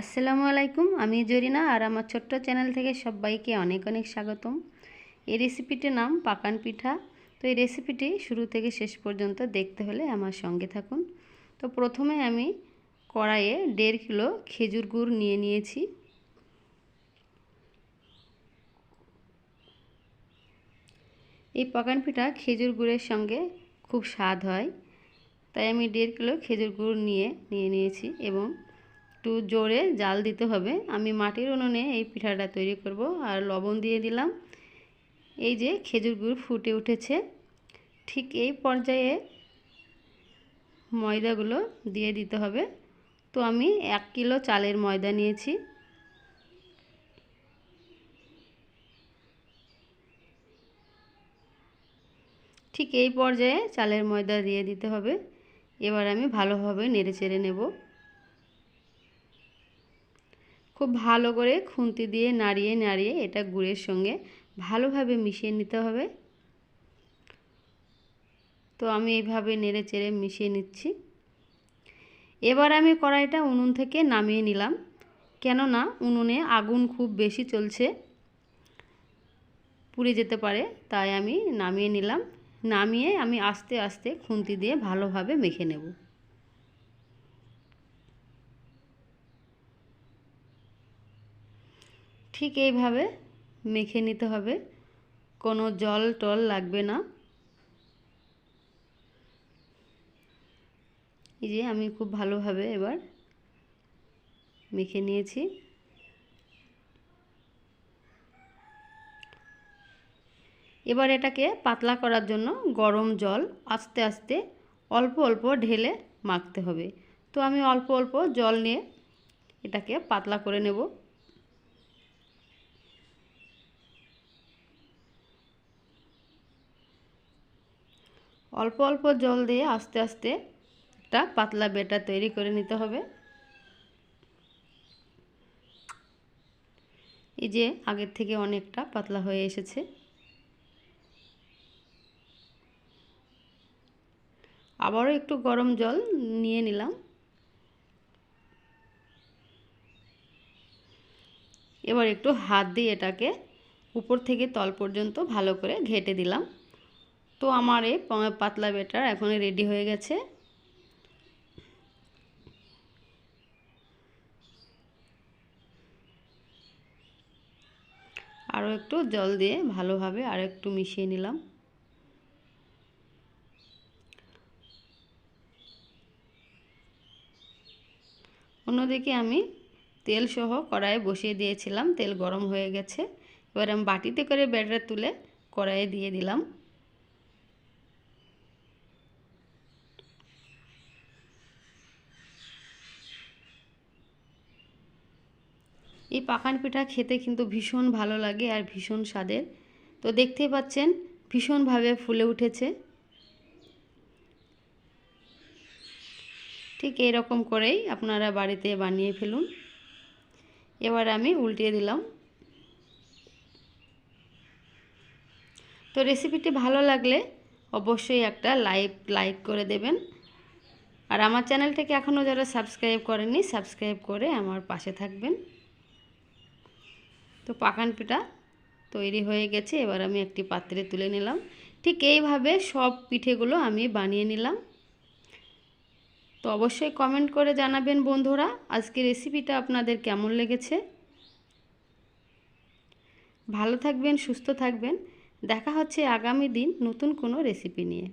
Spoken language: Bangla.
আসসালামু আলাইকুম, আমি জরিনা আর আমার ছোট্ট চ্যানেল থেকে সবাইকে অনেক অনেক স্বাগতম। এই রেসিপিটির নাম পাকান পিঠা। তো এই রেসিপিটি শুরু থেকে শেষ পর্যন্ত দেখতে হলে আমার সঙ্গে থাকুন। তো প্রথমে আমি কড়াইয়ে দেড় কিলো খেজুর গুড় নিয়ে নিয়েছি। এই পাকান পিঠা খেজুর গুড়ের সঙ্গে খুব স্বাদ হয়। তাই আমি দেড় কিলো খেজুর গুড় নিয়ে নিয়ে নিয়েছি এবং একটু জোরে জাল দিতে হবে। আমি মাটির উনুনে এই পিঠাটা তৈরি করব আর লবণ দিয়ে দিলাম। এই যে খেজুর গুড় ফুটে উঠেছে। ঠিক এই পর্যায়ে ময়দাগুলো দিয়ে দিতে হবে। তো আমি এক কিলো চালের ময়দা নিয়েছি। ঠিক এই পর্যায়ে চালের ময়দা দিয়ে দিতে হবে। এবার আমি ভালোভাবে নেড়ে চেড়ে নেব। খুব ভালো করে খুন্তি দিয়ে নাড়িয়ে নাড়িয়ে এটা গুড়ের সঙ্গে ভালোভাবে মিশিয়ে নিতে হবে। তো আমি এইভাবে নেড়ে চেড়ে মিশিয়ে নিচ্ছি। এবার আমি কড়াইটা উনুন থেকে নামিয়ে নিলাম। কেননা উনুনে আগুন খুব বেশি চলছে, পুড়ে যেতে পারে, তাই আমি নামিয়ে নিলাম। নামিয়ে আমি আস্তে আস্তে খুন্তি দিয়ে ভালোভাবে মেখে নেব। ঠিক এইভাবে মেখে নিতে হবে। কোনো জল টল লাগবে না। এই যে আমি খুব ভালোভাবে এবার মেখে নিয়েছি। এবার এটাকে পাতলা করার জন্য গরম জল আস্তে আস্তে অল্প অল্প ঢেলে মাখতে হবে। তো আমি অল্প অল্প জল নিয়ে এটাকে পাতলা করে নেব। অল্প অল্প জল দিয়ে আস্তে আস্তে একটা পাতলা বেটার তৈরি করে নিতে হবে। এই যে আগের থেকে অনেকটা পাতলা হয়ে এসেছে। আবারও একটু গরম জল নিয়ে নিলাম। এবার একটু হাত দিয়ে এটাকে উপর থেকে তল পর্যন্ত ভালো করে ঘেটে দিলাম। তো আমার এই পাতলা বেটার এখন রেডি হয়ে গেছে। আরও একটু জল দিয়ে ভালোভাবে আর একটু মিশিয়ে নিলাম। অন্যদিকে আমি তেল সহ কড়াইয়ে বসিয়ে দিয়েছিলাম, তেল গরম হয়ে গেছে। এবার আমি বাটিতে করে ব্যাটার তুলে কড়াইয়ে দিয়ে দিলাম। এই পাকান পিঠা খেতে কিন্তু ভীষণ ভালো লাগে আর ভীষণ স্বাদের। তো দেখতেই পাচ্ছেন, ভীষণভাবে ফুলে উঠেছে। ঠিক এইরকম করেই আপনারা বাড়িতে বানিয়ে ফেলুন। এবার আমি উল্টিয়ে দিলাম। তো রেসিপিটি ভালো লাগলে অবশ্যই একটা লাইক লাইক করে দেবেন। আর আমার চ্যানেলটাকে এখনও যারা সাবস্ক্রাইব করেনি সাবস্ক্রাইব করে আমার পাশে থাকবেন। তো পাকান পিঠা তৈরি হয়ে গেছে, এবার আমি একটি পাত্রে তুলে নিলাম। ঠিক এইভাবে সব পিঠেগুলো আমি বানিয়ে নিলাম। তো অবশ্যই কমেন্ট করে জানাবেন বন্ধুরা আজকে রেসিপিটা আপনাদের কেমন লেগেছে? ভালো থাকবেন, সুস্থ থাকবেন, দেখা হচ্ছে আগামী দিন নতুন কোনো রেসিপি নিয়ে।